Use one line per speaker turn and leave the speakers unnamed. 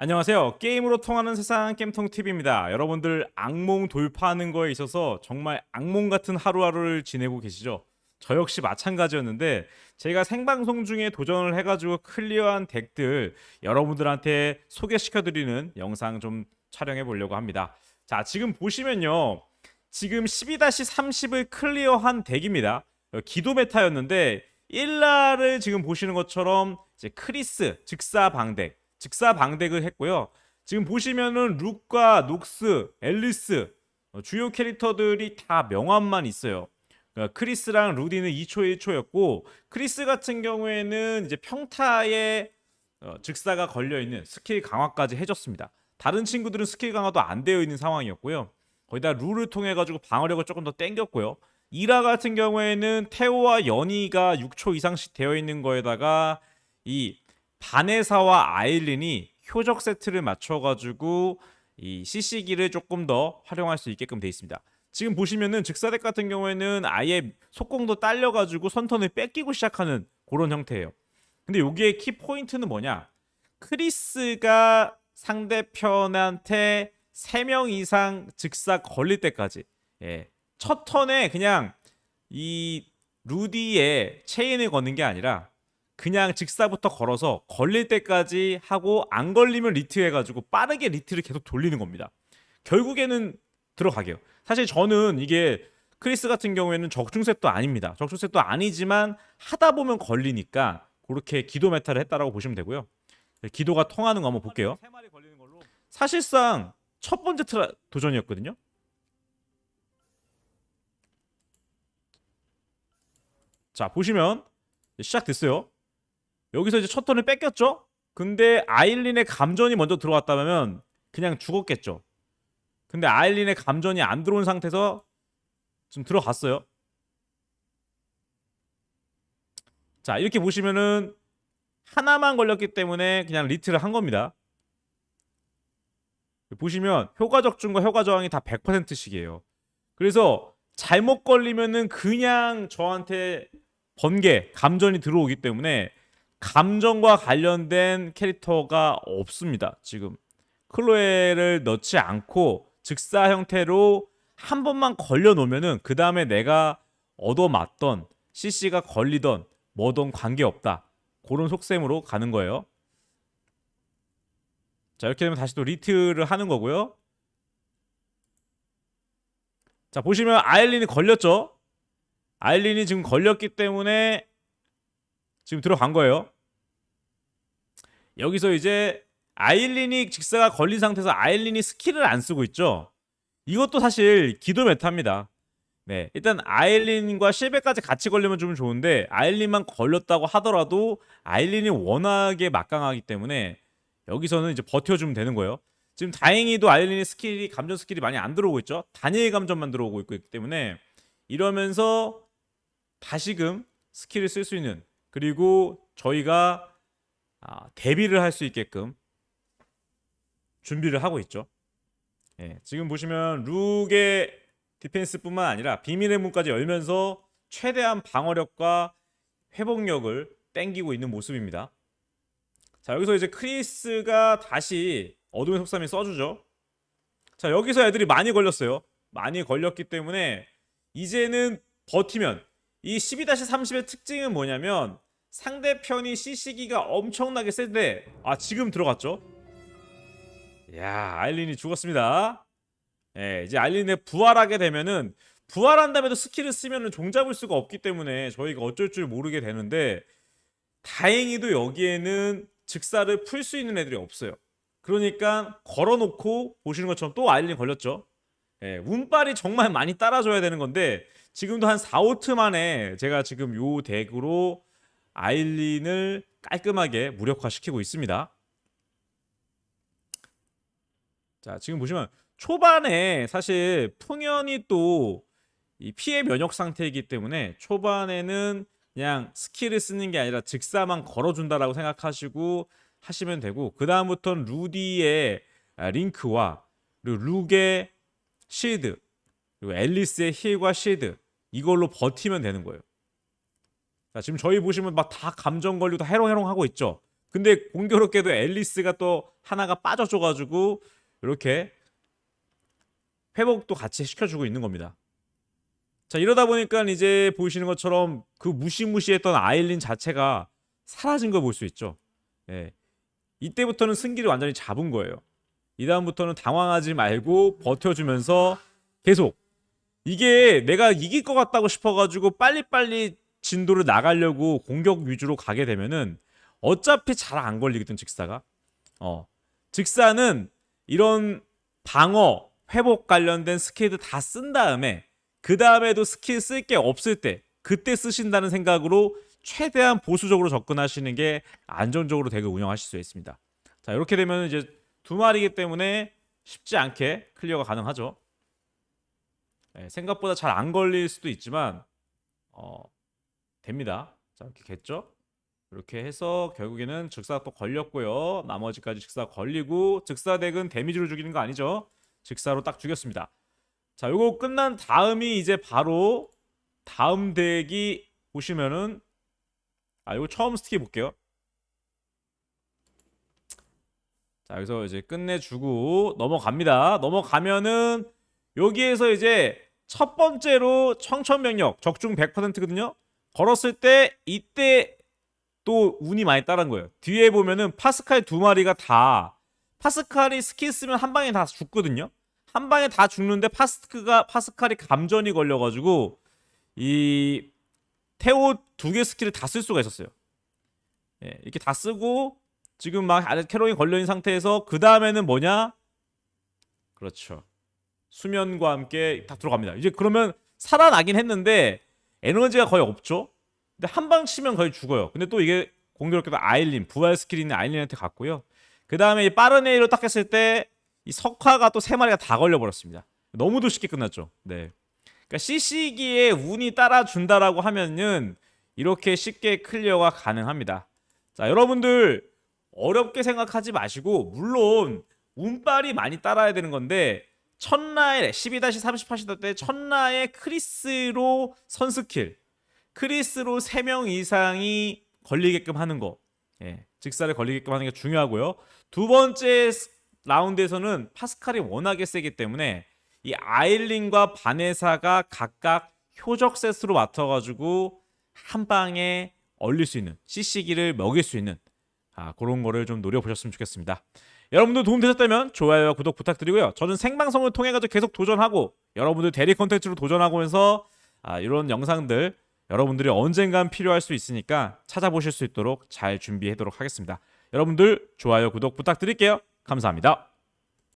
안녕하세요. 게임으로 통하는 세상 게임통 TV입니다. 여러분들 악몽 돌파하는 거에 있어서 정말 악몽 같은 하루하루를 지내고 계시죠? 저 역시 마찬가지였는데 제가 생방송 중에 도전을 해가지고 클리어한 덱들 여러분들한테 소개시켜드리는 영상 좀 촬영해 보려고 합니다. 자, 지금 보시면요. 지금 12-30을 클리어한 덱입니다. 어, 기도 메타였는데 1라를 지금 보시는 것처럼 이제 크리스 즉사 방덱 즉사 방덱을 했고요. 지금 보시면은 룩과 녹스, 앨리스 어, 주요 캐릭터들이 다 명함만 있어요. 그러니까 크리스랑 루디는 2초 1초였고 크리스 같은 경우에는 이제 평타에 어, 즉사가 걸려 있는 스킬 강화까지 해줬습니다. 다른 친구들은 스킬 강화도 안 되어 있는 상황이었고요. 거기다 룰을 통해 가지고 방어력을 조금 더 땡겼고요. 이라 같은 경우에는 테오와 연이가 6초 이상씩 되어 있는 거에다가 이 바네사와 아일린이 효적 세트를 맞춰가지고 이 CC기를 조금 더 활용할 수 있게끔 돼 있습니다. 지금 보시면은 즉사덱 같은 경우에는 아예 속공도 딸려가지고 선턴을 뺏기고 시작하는 그런 형태예요. 근데 여기에 키 포인트는 뭐냐? 크리스가 상대편한테 3명 이상 즉사 걸릴 때까지 예. 첫 턴에 그냥 이 루디의 체인을 거는 게 아니라 그냥 직사부터 걸어서 걸릴 때까지 하고 안 걸리면 리트 해가지고 빠르게 리트를 계속 돌리는 겁니다. 결국에는 들어가게요. 사실 저는 이게 크리스 같은 경우에는 적중셋도 아닙니다. 적중셋도 아니지만 하다 보면 걸리니까 그렇게 기도 메타를 했다라고 보시면 되고요. 기도가 통하는 거 한번 볼게요. 사실상 첫 번째 트라 도전이었거든요. 자 보시면 시작됐어요. 여기서 이제 첫 턴을 뺏겼죠? 근데 아일린의 감전이 먼저 들어왔다면 그냥 죽었겠죠. 근데 아일린의 감전이 안 들어온 상태에서 지금 들어갔어요. 자, 이렇게 보시면은 하나만 걸렸기 때문에 그냥 리트를 한 겁니다. 보시면 효과 적 중과 효과 저항이 다 100%씩이에요. 그래서 잘못 걸리면은 그냥 저한테 번개, 감전이 들어오기 때문에 감정과 관련된 캐릭터가 없습니다. 지금 클로에를 넣지 않고 즉사 형태로 한 번만 걸려 놓으면은 그 다음에 내가 얻어 맞던 CC가 걸리던 뭐든 관계 없다. 그런 속셈으로 가는 거예요. 자 이렇게 되면 다시 또 리트를 하는 거고요. 자 보시면 아일린이 걸렸죠. 아일린이 지금 걸렸기 때문에 지금 들어간 거예요. 여기서 이제 아일린이 직사가 걸린 상태에서 아일린이 스킬을 안 쓰고 있죠. 이것도 사실 기도 메타입니다. 네, 일단 아일린과 실베까지 같이 걸리면 좀 좋은데 아일린만 걸렸다고 하더라도 아일린이 워낙에 막강하기 때문에 여기서는 이제 버텨주면 되는 거예요. 지금 다행히도 아일린의 스킬이 감전 스킬이 많이 안 들어오고 있죠. 단일 감전만 들어오고 있기 때문에 이러면서 다시금 스킬을 쓸 수 있는 그리고 저희가 아, 대비를 할 수 있게끔 준비를 하고 있죠. 예, 지금 보시면 룩의 디펜스뿐만 아니라 비밀의 문까지 열면서 최대한 방어력과 회복력을 땡기고 있는 모습입니다. 자 여기서 이제 크리스가 다시 어둠의 속삼이 써주죠. 자 여기서 애들이 많이 걸렸어요. 많이 걸렸기 때문에 이제는 버티면 이 12-30의 특징은 뭐냐면 상대편이 CC기가 엄청나게 센데 아 지금 들어갔죠? 야 아일린이 죽었습니다. 예, 이제 아일린의 부활하게 되면은 부활한 다음에도 스킬을 쓰면은 종잡을 수가 없기 때문에 저희가 어쩔 줄 모르게 되는데 다행히도 여기에는 즉사를 풀 수 있는 애들이 없어요. 그러니까 걸어놓고 보시는 것처럼 또 아일린 걸렸죠. 예, 운빨이 정말 많이 따라줘야 되는 건데 지금도 한 4, 5트 만에 제가 지금 요 덱으로 아일린을 깔끔하게 무력화시키고 있습니다. 자, 지금 보시면 초반에 사실 풍연이 또 이 피해 면역 상태이기 때문에 초반에는 그냥 스킬을 쓰는 게 아니라 즉사만 걸어준다라고 생각하시고 하시면 되고 그 다음부터는 루디의 아, 링크와 룩의 실드 그리고 앨리스의 힐과 실드 이걸로 버티면 되는 거예요. 자, 지금 저희 보시면 막 다 감정 걸리고 해롱해롱 하고 있죠. 근데 공교롭게도 앨리스가 또 하나가 빠져줘가지고 이렇게 회복도 같이 시켜주고 있는 겁니다. 자 이러다 보니까 이제 보이시는 것처럼 그 무시무시했던 아일린 자체가 사라진 걸 볼 수 있죠. 예. 이때부터는 승기를 완전히 잡은 거예요. 이 다음부터는 당황하지 말고 버텨주면서 계속 이게 내가 이길 것 같다고 싶어가지고 빨리빨리 진도를 나가려고 공격 위주로 가게 되면은 어차피 잘 안 걸리거든 직사가. 어 직사는 이런 방어 회복 관련된 스킬들 다쓴 다음에 그 다음에도 스킬 쓸 게 없을 때 그때 쓰신다는 생각으로 최대한 보수적으로 접근하시는 게 안정적으로 덱을 운영하실 수 있습니다. 자 이렇게 되면 이제 두 마리이기 때문에 쉽지 않게 클리어가 가능하죠. 예, 생각보다 잘 안 걸릴 수도 있지만 어, 됩니다. 자 이렇게 겠죠? 이렇게 해서 결국에는 즉사 또 걸렸고요. 나머지까지 즉사 걸리고 즉사 덱은 데미지로 죽이는 거 아니죠? 즉사로 딱 죽였습니다. 자, 요거 끝난 다음이 이제 바로 다음 덱이 보시면은 아, 요거 처음 스틱해 볼게요. 자, 여기서 이제 끝내주고 넘어갑니다. 넘어가면은 여기에서 이제 첫 번째로 청천명력 적중 100%거든요. 걸었을 때 이때 또 운이 많이 따른 거예요. 뒤에 보면은 파스칼 두 마리가 다 파스칼이 스킬 쓰면 한 방에 다 죽거든요. 한 방에 다 죽는데 파스크가 파스칼이 감전이 걸려가지고 이 테오 두 개 스킬을 다 쓸 수가 있었어요. 예, 이렇게 다 쓰고 지금 막 아래 캐롤이 걸려 있는 상태에서 그 다음에는 뭐냐? 그렇죠. 수면과 함께 다 들어갑니다. 이제 그러면 살아나긴 했는데 에너지가 거의 없죠. 근데 한 방 치면 거의 죽어요. 근데 또 이게 공교롭게도 아일린 부활 스킬이 있는 아일린한테 갔고요. 그 다음에 빠른 A로 딱 했을 때 이 석화가 또 세 마리가 다 걸려 버렸습니다. 너무도 쉽게 끝났죠. 네. 그러니까 CC기에 운이 따라준다라고 하면은 이렇게 쉽게 클리어가 가능합니다. 자, 여러분들 어렵게 생각하지 마시고 물론 운빨이 많이 따라야 되는 건데 첫라에 12-30 하시던 때 첫라에 크리스로 선스킬 크리스로 3명 이상이 걸리게끔 하는 거 예, 직사를 걸리게끔 하는 게 중요하고요. 두 번째 스- 라운드에서는 파스칼이 워낙에 세기 때문에 이 아일린과 바네사가 각각 효적 세트로 맡아가지고 한 방에 얼릴 수 있는 CC기를 먹일 수 있는 아, 그런 거를 좀 노려보셨으면 좋겠습니다. 여러분들 도움 되셨다면 좋아요와 구독 부탁드리고요. 저는 생방송을 통해 가지고 계속 도전하고 여러분들 대리 컨텐츠로 도전하고면서 아, 이런 영상들 여러분들이 언젠간 필요할 수 있으니까 찾아보실 수 있도록 잘 준비하도록 하겠습니다. 여러분들 좋아요 구독 부탁드릴게요. 감사합니다.